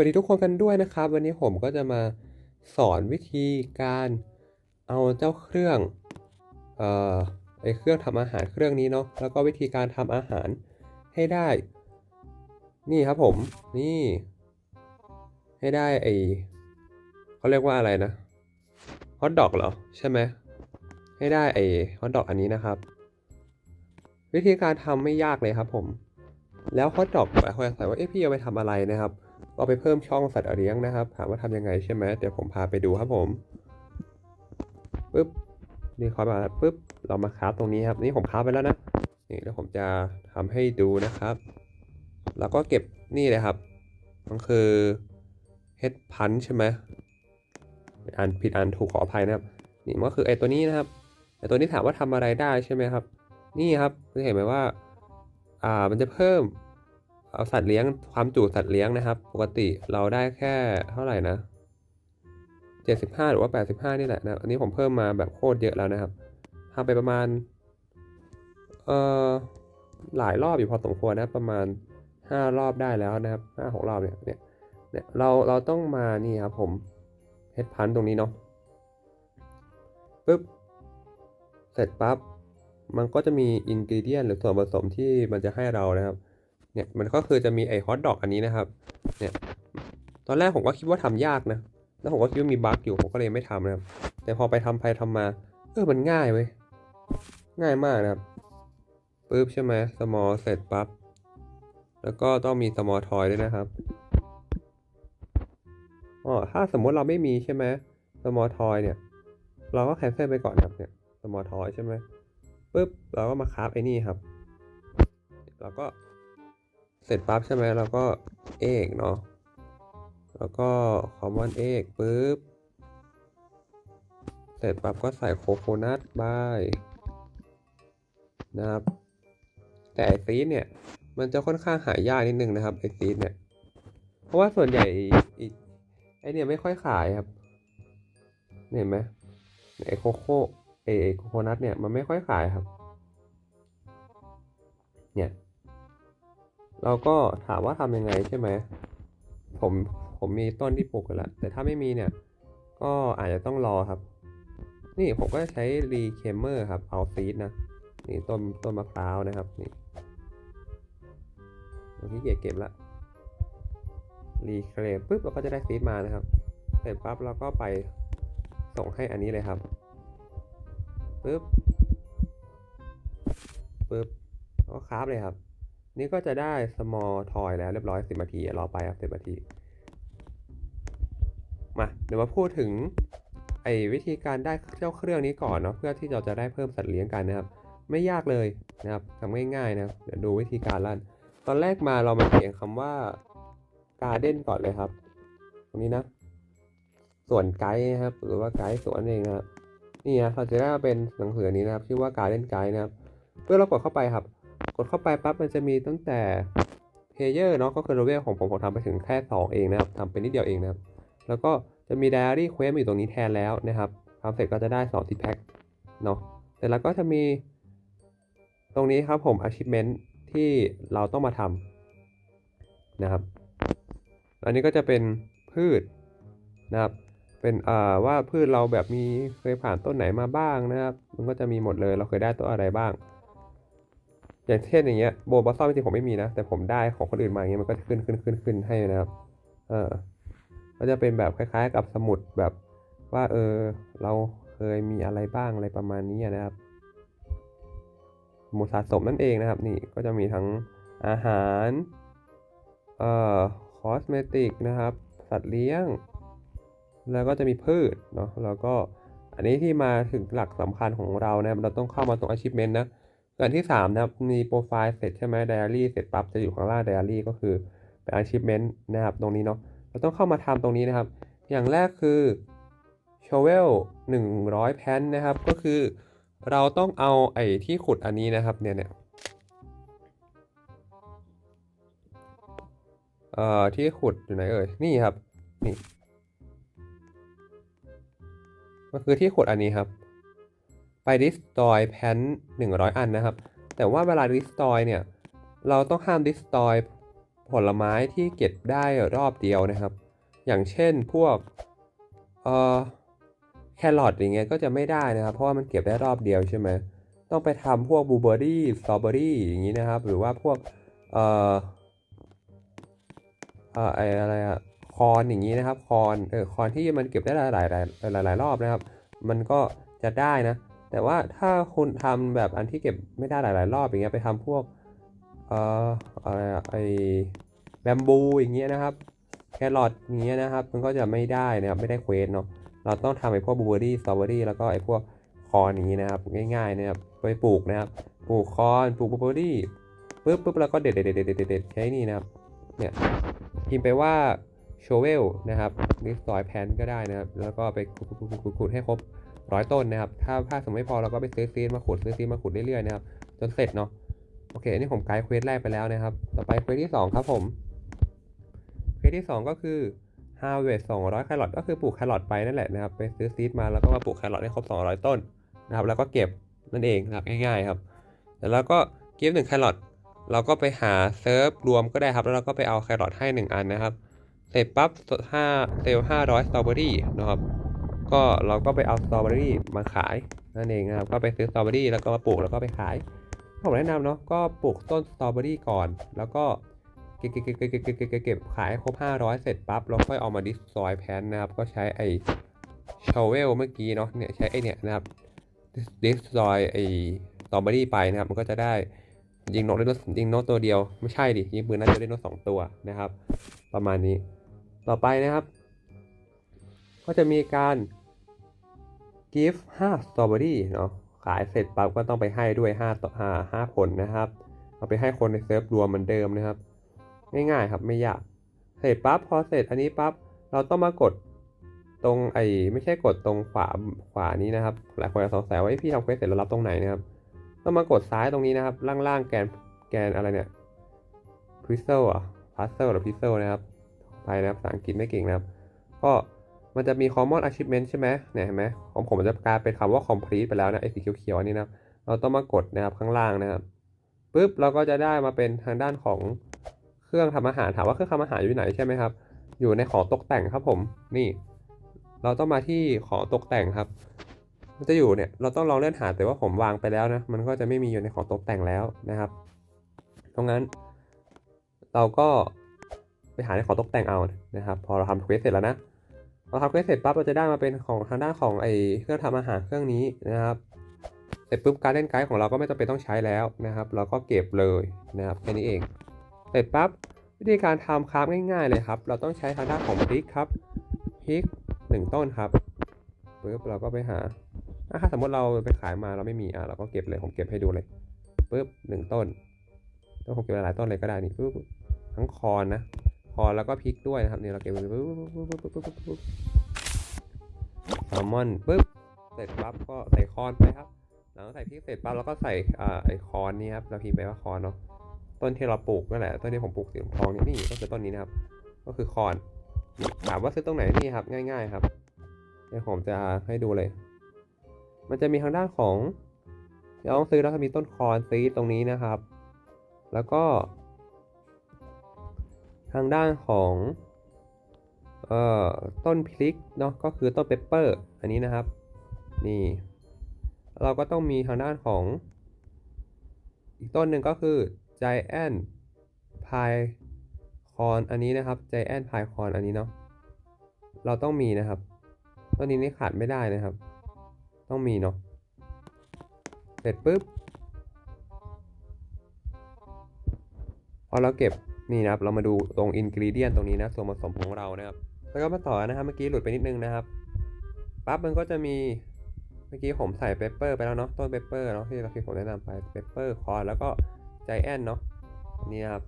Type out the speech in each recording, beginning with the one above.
วัสดีทุกคนกันด้วยนะครับ วันนี้ผมก็จะมาสอนวิธีการเอาเจ้าเครื่องเอ่อไอเครื่องทำอาหารเครื่องนี้เนาะแล้วก็วิธีการทำอาหารให้ได้ นี่ครับผมนี่ ให้ได้ไอเขาเรียกว่าอะไรนะฮอทดอกเหรอใช่ไหมให้ได้ไอฮอทดอกอันนี้นะครับ วิธีการทำไม่ยากเลยครับผม แล้วฮอทดอกหลายคนสงสัยว่าเอ๊ะพี่เอาไปทำอะไรนะครับ เอาไปเพิ่มช่องสัตว์เลี้ยงนะครับ ถามว่าทำยังไงใช่ไหมเดี๋ยวผมพาไปดูครับผมปึ๊บนี่คอยมาปึ๊บเรามาคราฟตรงนี้ครับนี่ผมคราฟไปแล้วนะนี่แล้วผมจะทำให้ดูนะครับ แล้วก็เก็บนี่เลยครับมันคือเฮดพันใช่ไหมอ่านผิดอ่านถูกขออภัยนะครับ นี่มันก็คือไอ้ตัวนี้นะครับไอ้ตัวนี้ถามว่าทำอะไรได้ใช่ไหมครับ นี่ครับคุณเห็นไหมว่า อ่ามันจะเพิ่ม เอาสัตว์เลี้ยงความจุสัตว์เลี้ยงนะครับ ปกติเราได้แค่เท่าไหร่นะ 75 หรือว่า 85 นี่แหละนะอันนี้ผมเพิ่มมาแบบโคตรเยอะแล้วนะครับทำไปประมาณเอ่อหลายรอบอยู่พอสมควรนะประมาณ 5 รอบได้แล้วนะครับ5 6รอบเนี่ยเนี่ยเนี่ยเราเราต้องมานี่ครับผมเฮดพันตรงนี้เนาะปึ๊บเสร็จปั๊บมันก็จะมีอินกิเดียนหรือส่วนผสมที่มันจะให้เรานะครับ เนี่ยมันก็คือจะมีไอ้ฮอทดอกอันนี้นะครับ เนี่ยตอนแรกผมก็คิดว่าทำยากนะ แล้วผมก็คิดว่ามีบั๊กอยู่ผมก็เลยไม่ทำนะครับ แต่พอไปทำไปทำมา เออมันง่ายเว้ยง่ายมากนะครับปึ๊บใช่ไหม small เสร็จปั๊บแล้วก็ต้องมี small toy ด้วยนะครับอ๋อถ้าสมมติเราไม่มีใช่ไหม small toy เนี่ย เราก็ cancel ไปก่อนครับเนี่ย small toy ใช่ไหมปึ๊บเราก็มาคราฟไอ้นี่ครับแล้วก็ เสร็จปั๊บใช่ไหมเราก็เอกเนาะแล้วก็ common egg ปุ๊บ เสร็จปั๊บก็ใส่โคโคนัทบายนะครับ แต่ไอซีดเนี่ย มันจะค่อนข้างหายากนิดนึงนะครับไอซีดเนี่ย เพราะว่าส่วนใหญ่อีกไอเนี่ยไม่ค่อยขายครับ เห็นไหมไอโคโคไอโคโคนัทเนี่ยมันไม่ค่อยขายครับ เนี่ย เราก็ถามว่าทำยังไงใช่ไหมผมผมมีต้นที่ปลูกกันแล้วแต่ถ้าไม่มีเนี่ย ก็อาจจะต้องรอครับ นี่ผมก็ใช้รีเคมเมอร์ครับ เอาซีดนะ นี่ต้นต้นมะพร้าวนะครับ นี่เราที่เกียจเก็บละรีเคลมปุ๊บเราก็จะได้ซีดมานะครับ เสร็จปั๊บเราก็ไปส่งให้อันนี้เลยครับปุ๊บปุ๊บก็คราฟเลยครับ นี่ก็จะได้ small toy แล้วเรียบร้อย10นาทีรอไปครับ10นาที มาเดี๋ยวมาพูดถึงไอ้วิธีการได้เจ้าเครื่องนี้ก่อนเนาะเพื่อที่เราจะได้เพิ่มสัตว์เลี้ยงกันนะครับ ไม่ยากเลยนะครับทำง่ายๆนะเดี๋ยวดูวิธีการลั่นตอนแรกมาเรามาเขียนคำว่า garden ก่อนเลยครับ ตรงนี้นะ ส่วนไกด์นะครับ หรือว่าไกด์สวนเองนะครับนี่นะเราจะได้เป็นหนังสือนี้นะครับ ชื่อว่า garden guide นะครับเพื่อเรากดเข้าไปครับ กดเข้าไปปั๊บมันจะมีตั้งแต่เพเยอร์เนาะก็คือเลเวลของผมผมทำไปถึงแค่ 2 เองนะครับทำไปนิดเดียวเองนะครับแล้วก็จะมี Diary Quest อยู่ตรงนี้แทนแล้วนะครับทำเสร็จก็จะได้2 t ิ p แพ็คเนาะเสร็จแล้วก็จะมี ตรงนี้ครับผม Achievement ที่เราต้องมาทำนะครับ อันนี้ก็จะเป็นพืชนะครับเป็นอ่าว่าพืชเราแบบมีเคยผ่านต้นไหนมาบ้างนะครับ มันก็จะมีหมดเลยเราเคยได้ต้นอะไรบ้าง อย่างเช่นอย่างเงี้ยโบบอสซอมจริงๆผมไม่มีนะ แต่ผมได้ของคนอื่นมาอย่างเงี้ยมันก็จะขึ้นขึ้นขึ้นขึ้นให้นะครับเออก็จะเป็นแบบคล้าย ๆ กับสมุดแบบว่าเออเราเคยมีอะไรบ้างอะไรประมาณนี้นะครับสมุดสะสมนั่นเองนะครับนี่ก็จะมีทั้งอาหารเอ่อคอสเมติกนะครับ สัตว์เลี้ยง แล้วก็จะมีพืชเนาะแล้วก็อันนี้ที่มาถึงหลักสำคัญของเรานะครับเราต้องเข้ามาตรง achievement นะ อันที่3นะครับมีโปรไฟล์เสร็จใช่ไหม diary เสร็จปั๊บจะอยู่ข้างล่าง diary ก็คือเป็น achievement นะครับตรงนี้เนาะเราต้องเข้ามาทำตรงนี้นะครับ อย่างแรกคือ shovel 100 แพนนะครับ ก็คือเราต้องเอาไอ้ที่ขุดอันนี้นะครับเนี่ยเนี่ยเอ่อที่ขุดอยู่ไหนเอ่ยนี่ครับนี่มันคือที่ขุดอันนี้ครับ ไป destroy แพน100อันนะครับ แต่ว่าเวลา destroy เนี่ย เราต้องห้าม destroy ผลไม้ที่เก็บได้รอบเดียวนะครับ อย่างเช่นพวกเอ่อแครอทอย่างเงี้ยก็จะไม่ได้นะครับ เพราะว่ามันเก็บได้รอบเดียวใช่ไหมต้องไปทำพวกบลูเบอร์รี่สตรอเบอรี่อย่างนี้นะครับ หรือว่าพวกเอ่อเอ่อไออะไรอะคอนอย่างนี้นะครับคอนเออคอนที่มันเก็บได้หลายหลายหลายหลายรอบนะครับ มันก็จะได้นะ แต่ว่าถ้าคุณทำแบบอันที่เก็บไม่ได้หลาย ๆ รอบอย่างเงี้ยไปทำพวกเอ่ออะไรอะไอแบมบูอย่างเงี้ยนะครับแครอทอย่างเงี้ยนะครับ มันก็จะไม่ได้นะครับไม่ได้เควสเนาะเราต้องทำไอพวกบลูเบอร์รี่สตรอเบอรี่แล้วก็ไอพวกคอนอย่างงี้นะครับ ง่ายๆนะครับไปปลูกนะครับปลูกคอนปลูกบลูเบอร์รี่ปุ๊บปุ๊บแล้วก็เด็ดเด็ดเด็ดเด็ดเด็ดใช้นี่นะครับเนี่ยพิมพ์ไปว่าโชเวลนะครับนิสอยแพนก็ได้นะครับ แล้วก็ไปขุดขุดขุดขุดให้ครบ ร้อยต้นนะครับ ถ้าถ้าสมมติไม่พอเราก็ไปซื้อซีดมาขุดซื้อซีดมาขุดเรื่อยๆนะครับ จนเสร็จเนาะ โอเค อันนี้ผมไกด์เควสแรกไปแล้วนะครับ ต่อไปเควสที่ 2 ครับผม เควสที่ 2 ก็คือ harvest 200แครอทก็คือปลูกแครอทไปนั่นแหละนะครับ ไปซื้อซีดมาแล้วก็มาปลูกแครอทให้ครบ 200 ต้นนะครับ แล้วก็เก็บนั่นเองนะครับง่ายๆครับแล้วก็เก็บหนึ่งแครอทเราก็ไปหาเซิร์ฟรวมก็ได้ครับ แล้วเราก็ไปเอาแครอทให้ 1 อันนะครับ เสร็จปั๊บ5เซลล์500สตรอเบอรี่นะครับ ก็เราก็ไปเอาสตรอเบอรี่มาขายนั่นเองนะครับก็ไปซื้อสตรอเบอรี่แล้วก็มาปลูกแล้วก็ไปขายผมแนะนำเนาะก็ปลูกต้นสตรอเบอรี่ก่อน แล้วก็เก็บเก็บเก็บเก็บเก็บเก็บขายครบ 500 เสร็จปั๊บเราค่อยเอามาดิสซอยแพนนะครับ ก็ใช้ไอชเวลเมื่อกี้เนาะเนี่ยใช้ไอเนี่ยนะครับดิสซอยไอสตรอเบอรี่ไปนะครับ มันก็จะได้ยิงนกได้นกยิงนกตัวเดียวไม่ใช่ดิยิงปืนน่าจะได้นกสองตัวนะครับ ประมาณนี้ต่อไปนะครับ ก็จะมีการ gift 5สตรอเบอรี่เนาะขายเสร็จปั๊บก็ต้องไปให้ด้วย5ต่อ5 5ผลนะครับ เอาไปให้คนในเซิร์ฟรวมเหมือนเดิมนะครับ ง่ายๆครับไม่ยาก เสร็จปั๊บพอเสร็จอันนี้ปั๊บเราต้องมากดตรงไอ้ไม่ใช่กดตรงขวาขวานี้นะครับ หลายคนจะสงสัยว่าพี่ทำเควสเสร็จแล้วรับตรงไหนนะครับ ต้องมากดซ้ายตรงนี้นะครับ ล่างๆแกนแกนอะไรเนี่ย p i x e l อะ p u z z l e หรือ pixel นะครับไปนะครับภาษาอังกฤษไม่เก่งนะครับ ก็ มันจะมี common achievement ใช่ไหมเนี่ยเห็นไหมของผมมันจะกลายเป็นคำว่า complete ไปแล้วนะไอ้สีเขียวๆอันนี้นะเราต้องมากดนะครับข้างล่างนะครับปุ๊บเราก็จะได้มาเป็นทางด้านของเครื่องทำอาหารถามว่าเครื่องทำอาหารอยู่ไหนใช่ไหมครับ อยู่ในของตกแต่งครับผมนี่ เราต้องมาที่ของตกแต่งครับ มันจะอยู่เนี่ยเราต้องลองเลื่อนหาแต่ว่าผมวางไปแล้วนะ มันก็จะไม่มีอยู่ในของตกแต่งแล้วนะครับตราะงั้น เราก็ไปหาในของตกแต่งเอานะครับ พอเราทำเควสเสร็จแล้วนะ เราทำเควสเสร็จปั๊บเราจะได้มาเป็นของทางด้านของไอเครื่องทำอาหารเครื่องนี้นะครับ เสร็จปุ๊บการเล่นไกด์ของเราก็ไม่จำเป็นต้องใช้แล้วนะครับ เราก็เก็บเลยนะครับแค่นี้เอง เสร็จปั๊บวิธีการทำคราฟง่ายๆเลยครับ เราต้องใช้ทางด้านของพริกครับพริกหนึ่งต้นครับปุ๊บเราก็ไปหาอะถ้าสมมติเราไปขายมาเราไม่มีอะเราก็เก็บเลยผมเก็บให้ดูเลยปุ๊บหนึ่งต้นต้นผมเก็บหลายต้นเลยก็ได้นี่ปุ๊บทั้งคอนนะ อแล้วก็พริกด้วยนะครับเนี่เราเก็บไปปุ๊บปุ๊บปุ๊บปุ๊บปุ๊บปุ๊บแซลมอนปุ๊บเสร็จปั๊บก็ใส่คอนไปครับหลังจากใส่พริกเสร็จปั๊บเราก็ใส่อ่าไอคอนนี่ครับเราพิมพ์ไปว่าคอนเนาะต้นที่เราปลูกนั่นแหละต้นที่ผมปลูกสีทองนี่นี่ก็คือต้นนี้นะครับ ก็คือคอนถามว่าซื้อตรงไหนนี่ครับ ง่าย ๆ ครับเดี๋ยวผมจะให้ดูเลย มันจะมีทางด้านของเราต้องซื้อแล้วก็มีต้นคอนซีดตรงนี้นะครับ แล้วก็ ทางด้านของเอ่อต้นพริกเนาะก็คือต้นเปปเปอร์อันนี้นะครับนี่เราก็ต้องมีทางด้านของ อีกต้นหนึ่งก็คือ Giant Pine Corn อันนี้นะครับ Giant Pine Corn อันนี้เนาะเราต้องมีนะครับต้นนี้นี่ขาดไม่ได้นะครับ ต้องมีเนาะเสร็จปุ๊บพอเราเก็บ นี่นะครับเรามาดูตรงอินกรีเดียนตรงนี้นะส่วนผสมของเรานะครับ แล้วก็มาต่อนะครับเมื่อกี้หลุดไปนิดนึงนะครับปั๊บมันก็จะมีเมื่อกี้ผมใส่เปปเปอร์ไปแล้วเนาะต้นเปปเปอร์เนาะที่เราที่ผมแนะนำไปเปปเปอร์คอนแล้วก็ใจแอนเนาะนนี้นะครับ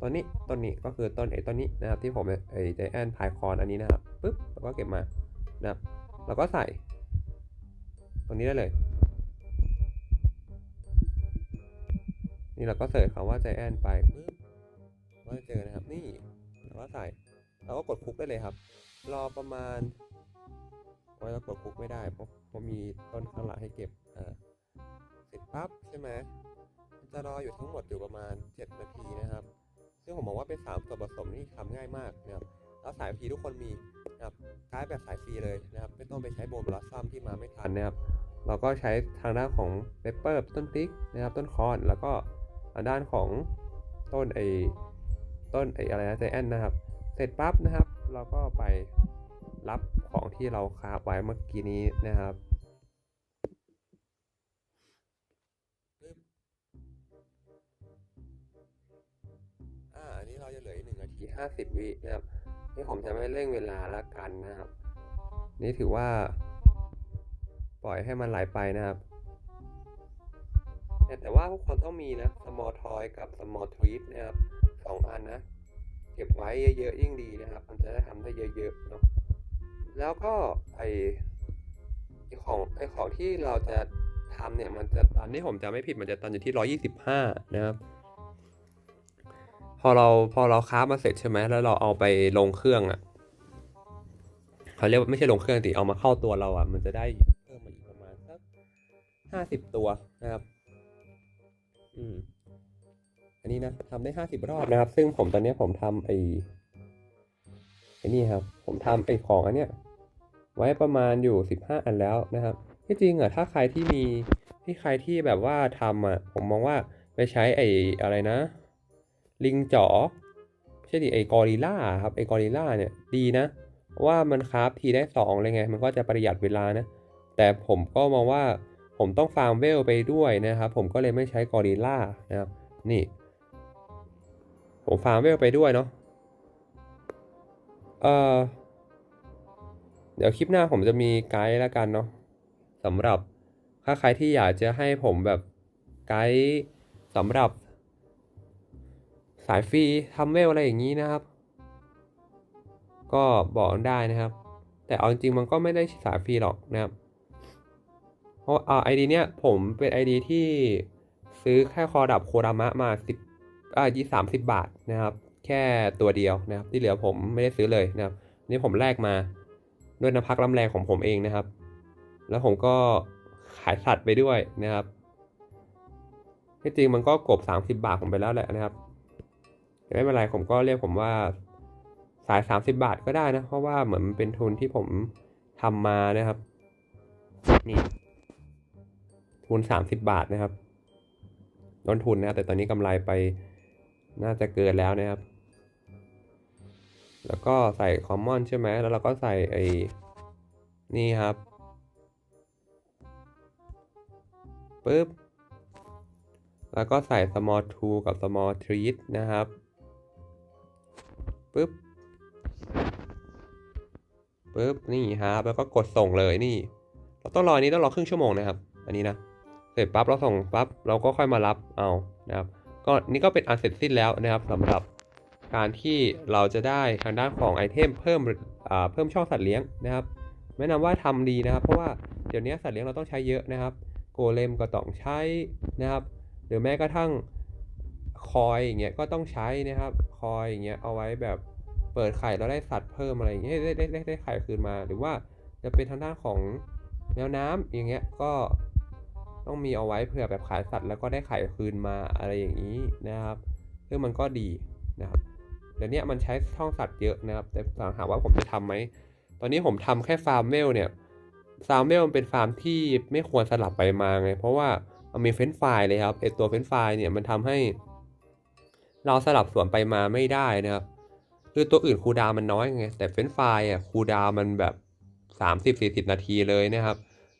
ต้นนี้ต้นนี้ก็คือต้นไอ้ต้นนี้นะครับที่ผมไอ้ใจแอนพายคอนอันนี้นะครับปุ๊บแล้วก็เก็บมานะครับแล้วก็ใส่ ตรงนี้ได้เลย นี่เราก็เสิร์ชคำว่าใจแอนไปปุ๊บ ก็จะเจอนะครับ นี่เราก็ใส่เราก็กดคุกได้เลยครับ รอประมาณโอ้เรากดคุกไม่ได้เพราะเพราะมีต้นข้างหลังให้เก็บอ่าเสร็จปั๊บใช่ไหมมันจะรออยู่ทั้งหมดอยู่ประมาณ 7 นาทีนะครับ ซึ่งผมมองว่าเป็นสามส่วนผสมที่ทำง่ายมากนะครับแล้วสายฟรีทุกคนมีนะครับใช้แบบสายฟรีเลยนะครับ ไม่ต้องไปใช้โบนบลัสซัมที่มาไม่ทันนะครับเราก็ใช้ทางด้านของเปเปอร์ต้นพริกนะครับ ต้นคอนแล้วก็ทางด้านของต้นไอ ต้นไออะไรนะใจแอนนะครับ เสร็จปั๊บนะครับ เราก็ไปรับของที่เราคาบไว้เมื่อกี้นี้นะครับอ่าอันนี้เราจะเหลืออีกหนึ่งนาทีห้าสิบวินะครับ นี่ผมจะไม่เร่งเวลาละกันนะครับ นี่ถือว่า ปล่อยให้มันไหลไปนะครับ แต่แต่ว่าทุกคนต้องมีนะ small toy กับ small treat นะครับ สองอันนะ เก็บไว้เยอะๆยิ่งดีนะครับ มันจะได้ทำได้เยอะๆเนาะแล้วก็ไอของไอของที่เราจะทำเนี่ยมันจะตันที่ผมจะไม่ผิดมันจะตันอยู่ที่ร้อยี่สิบห้านะครับพอเราพอเราค้ามาเสร็จใช่ไหมแล้วเราเอาไปลงเครื่องอะเขาเรียกว่าไม่ใช่ลงเครื่องติเอามาเข้าตัวเราอะ มันจะได้เพิ่มมาอีกประมาณสักห้าสิบตัวนะครับ อืม อันนี้นะทำได้ห้าสิบรอบนะครับ ซึ่งผมตอนนี้ผมทำไอ้ไอ้นี่ครับ ผมทำไอ้ของอันเนี้ยไว้ประมาณอยู่สิบห้าอันแล้วนะครับที่จริงอะถ้าใครที่มีที่ใครที่แบบว่าทำอะผมมองว่าไปใช้ไอ้อะไรนะ ลิงจ๋อไม่ใช่ดิไอ้กอริล่าครับไอ้กอริล่าเนี่ยดีนะว่ามันคราฟทีได้สองเลยไง มันก็จะประหยัดเวลานะ แต่ผมก็มองว่าผมต้องฟาร์มเวลไปด้วยนะครับ ผมก็เลยไม่ใช้กอริล่านะครับ นี่ ผมฟาร์มเวลไปด้วยเนาะเออเดี๋ยวคลิปหน้าผมจะมีไกด์ล้วกันเนาะสำหรับถ้าใครที่อยากจะให้ผมแบบไกด์สำหรับ สายฟรีทำเวลอะไรอย่างนี้นะครับ ก็บอกได้นะครับ แต่เอาจริงมันก็ไม่ได้สายฟรีหรอกนะครับ เพราะอ่าไอดีเนี้ยผมเป็นไอดีที่ซื้อแค่คอดับโคดามะมาสิบ อ่ายี่สามสิบบาทนะครับ แค่ตัวเดียวนะครับ ที่เหลือผมไม่ได้ซื้อเลยนะครับ นี่ผมแลกมาด้วยน้ำพักน้ำแรงของผมเองนะครับ แล้วผมก็ขายสัตว์ไปด้วยนะครับที่จริงมันก็กบสามสิบบาทผมไปแล้วแหละนะครับแต่ไม่เป็นไรผมก็เรียกผมว่าสาย 30 บาทก็ได้นะ เพราะว่าเหมือนมันเป็นทุนที่ผมทำมานะครับ นี่ ทุน 30 บาทนะครับต้นทุนนะแต่ตอนนี้กำไรไป น่าจะเกินแล้วนะครับ แล้วก็ใส่คอมมอนใช่ไหมแล้วเราก็ใส่ไอ้นี่ครับปึ๊บ แล้วก็ใส่ small tool กับ small treat นะครับปึ๊บปึ๊บนี่ครับแล้วก็กดส่งเลยนี่ เราต้องรอนี้ต้องรอครึ่งชั่วโมงนะครับ อันนี้นะ เสร็จปั๊บเราส่งปั๊บเราก็ค่อยมารับเอานะครับ ก็นี่ก็เป็นอันเสร็จสิ้นแล้วนะครับสำหรับการที่เราจะได้ทางด้านของไอเทมเพิ่มเพิ่มช่องสัตว์เลี้ยงนะครับแนะนำว่าทำดีนะครับ เพราะว่าเดี๋ยวนี้สัตว์เลี้ยงเราต้องใช้เยอะนะครับ โกเลมก็ต้องใช้นะครับ หรือแม้กระทั่งคอยอย่างเงี้ยก็ต้องใช้นะครับ คอยอย่างเงี้ยเอาไว้แบบเปิดไข่แล้วได้สัตว์เพิ่มอะไรอย่างเงี้ยได้ได้ได้ได้ไข่คืนมา หรือว่าจะเป็นทางด้านของแมวน้ำอย่างเงี้ยก็ ต้องมีเอาไว้เผื่อแบบขายสัตว์แล้วก็ได้ไข่คืนมาอะไรอย่างนี้นะครับ ซึ่งมันก็ดีนะครับเดี๋ยวนี้มันใช้ช่องสัตว์เยอะนะครับ แต่ถามว่าผมจะทำไหม ตอนนี้ผมทำแค่ฟาร์มเมลเนี่ย ฟาร์มเมลมันเป็นฟาร์มที่ไม่ควรสลับไปมาไง เพราะว่ามันมีเฟ้นไฟล์เลยครับไอตัวเฟ้นไฟล์เนี่ยมันทำให้ เราสลับส่วนไปมาไม่ได้นะครับ คือตัวอื่นคูดามันน้อยไง แต่เฟ้นไฟล์อะคูดามันแบบ 30-40 นาทีเลยนะครับ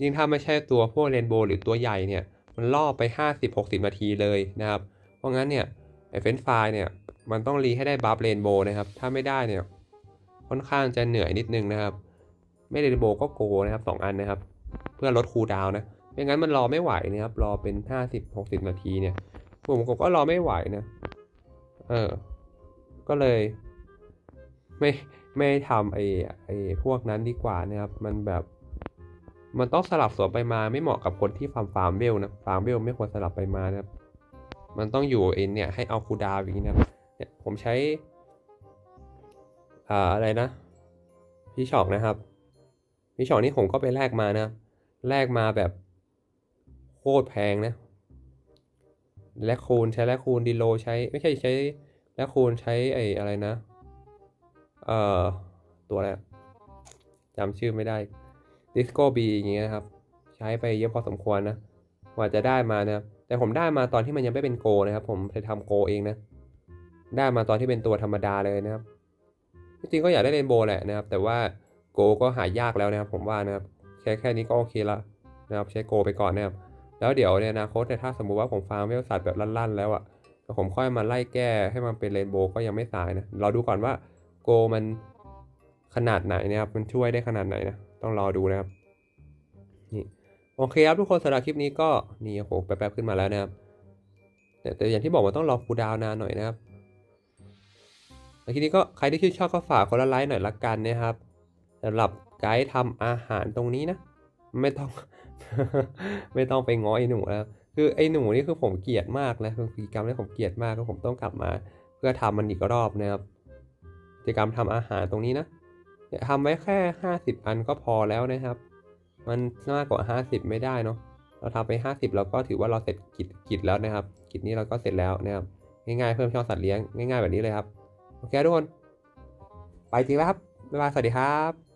ยิ่งถ้าไม่ใช่ตัวพวกเรนโบว์หรือตัวใหญ่เนี่ย มันล่อไป 50-60 นาทีเลยนะครับ เพราะงั้นเนี่ยไอเฟนไฟเนี่ยมันต้องรีให้ได้บัฟเรนโบว์นะครับ ถ้าไม่ได้เนี่ยค่อนข้างจะเหนื่อยนิดนึงนะครับ ไม่เรนโบว์ก็โกนะครับสองอันนะครับ เพื่อลดคูลดาวน์นะไม่งั้นมันรอไม่ไหวนะครับ รอเป็นห้าสิบหกสิบนาทีเนี่ยผมผมก็รอไม่ไหวนะ เออ ก็เลย ไม่ไม่ทำไอ้ไอ้พวกนั้นดีกว่านะครับ มันแบบ มันต้องสลับสวนไปมาไม่เหมาะกับคนที่ฟาร์มฟาร์มเวลนะฟาร์มเวลไม่ควรสลับไปมานะครับมันต้องอยู่เอ็นเนี่ยให้เอาคูดาวอย่างนี้นะเนี่ยผมใช้อ่าอะไรนะพี่ช็อกนะครับพี่ช็อกนี่ผมก็ไปแลกมานะแลกมาแบบโคตรแพงนะแลคคูนใช้แลคคูนดีโลใช้ไม่ใช่ใช้และคูณใช้ไอ้อะไรนะเอ่อตัวอะไรจำชื่อไม่ได้ Disco B อย่างเงี้ยครับ ใช้ไปเยอะพอสมควรนะกว่าจะได้มานะครับแต่ผมได้มาตอนที่มันยังไม่เป็นโกนะครับ ผมไปทำโกเองนะ ได้มาตอนที่เป็นตัวธรรมดาเลยนะครับ จริงๆก็อยากได้เรนโบว์แหละนะครับ แต่ว่าโกก็หายากแล้วนะครับ ผมว่านะครับแค่แค่นี้ก็โอเคละนะครับ ใช้โกไปก่อนนะครับ แล้วเดี๋ยวในอนาคตเนี่ยถ้าสมมุติว่าผมฟาร์มเวลสัตว์แบบลั่น ๆ แล้วอะ่ะผมค่อยมาไล่แก้ให้มันเป็นเรนโบว์ก็ยังไม่สายนะ เราดูก่อนว่าโกมันขนาดไหนนะครับ มันช่วยได้ขนาดไหนนะ ต้องรอดูนะครับ นี่โอเคครับทุกคนสำหรับคลิปนี้ก็นี่โอ้โหแป๊บๆขึ้นมาแล้วนะครับแต่แต่อย่างที่บอกว่าต้องรอคูดาวนานหน่อยนะครับแล้วทีนี้ก็ใครที่ชื่นชอบก็ฝากคนละไลค์หน่อยละกันนะครับสำหรับไกด์ทำอาหารตรงนี้นะ ไม่ต้อง ไม่ต้องไปง้อไอ้หนูแล้วคือไอ้หนูนี่คือผมเกลียดมากนะคือกิจกรรมที่ผมเกลียดมากก็ผมต้องกลับมา เพื่อทำมันอีกรอบนะครับกิจกรรมทำอาหารตรงนี้นะ ทำไว้แค่ห้าสิบอันก็พอแล้วนะครับ มันมากกว่าห้าสิบไม่ได้เนาะเราทำไปห้าสิบเราก็ถือว่าเราเสร็จกิจกิจแล้วนะครับ กิจนี้เราก็เสร็จแล้วนะครับง่ายๆเพิ่มช่องสัตว์เลี้ยงง่ายๆแบบนี้เลยครับโอเคทุกคน ไปจริงแล้วครับบ๊ายบายสวัสดีครับ